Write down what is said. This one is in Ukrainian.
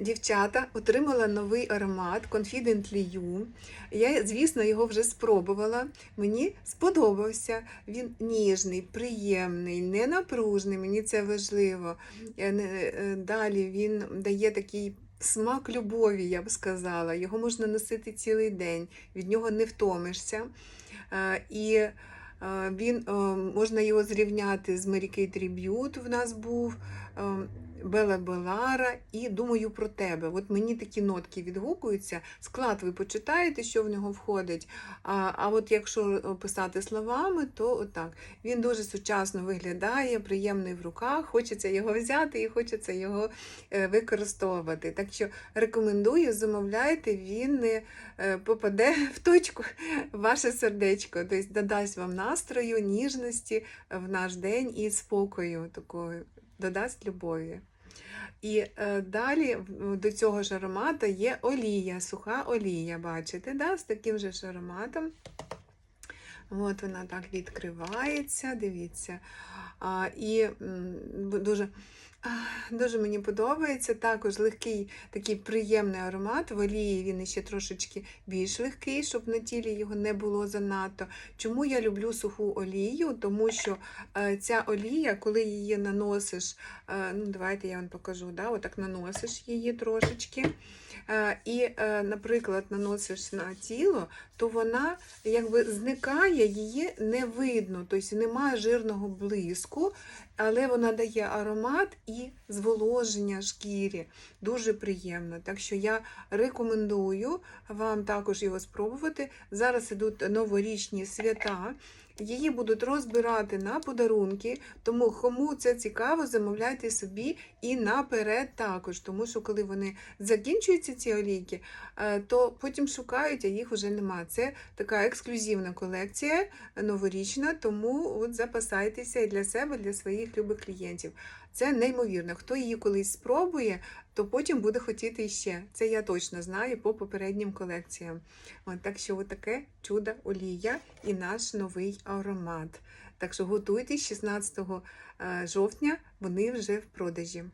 Дівчата отримала новий аромат Confidently You. Я, звісно, його вже спробувала. Мені сподобався. Він ніжний, приємний, ненапружний. Мені це важливо. Е, не- е, Далі він дає такий. Смак любові, я б сказала. Його можна носити цілий день, від нього не втомишся. Е, І він можна його зрівняти з Mary Kay Tribute в нас був. Е, Бела Белара і думаю про тебе. От мені такі нотки відгукуються. Склад ви почитаєте, що в нього входить. А, а от якщо писати словами, то отак. Він дуже сучасно виглядає, приємний в руках, хочеться його взяти і хочеться його е, використовувати. Так що рекомендую, замовляйте, він не е, попаде в точку ваше сердечко, тобто додасть вам настрою, ніжності в наш день і спокою такої, додасть любові. І е, далі до цього ж аромату є олія, суха олія, бачите, да? з таким же ж ароматом. От вона так відкривається, дивіться. А, і дуже, дуже мені подобається. Також легкий, такий приємний аромат. В олії він ще трошечки більш легкий, щоб на тілі його не було занадто. Чому я люблю суху олію? Тому що е, ця олія, коли її наносиш, е, ну давайте я вам покажу, да? отак наносиш її трошечки. е, І, наприклад, наносиш на тіло, то вона якби зникає, її не видно, тобто немає жирного блиску, але вона дає аромат і зволоження шкірі. Дуже приємно. Так що я рекомендую вам також його спробувати. Зараз ідуть новорічні свята. Її будуть розбирати на подарунки, тому кому це цікаво, замовляйте собі і наперед також. Тому що коли вони закінчуються, ці олійки, е, то потім шукають, а їх вже нема. Це така ексклюзивна колекція новорічна, тому от запасайтеся і для себе, і для своїх любих клієнтів. Це неймовірно. Хто її колись спробує, то потім буде хотіти іще. Це я точно знаю по попереднім колекціям. От, так що таке чудо олія і наш новий аромат. Так що готуйтесь 16 е, жовтня, вони вже в продажі.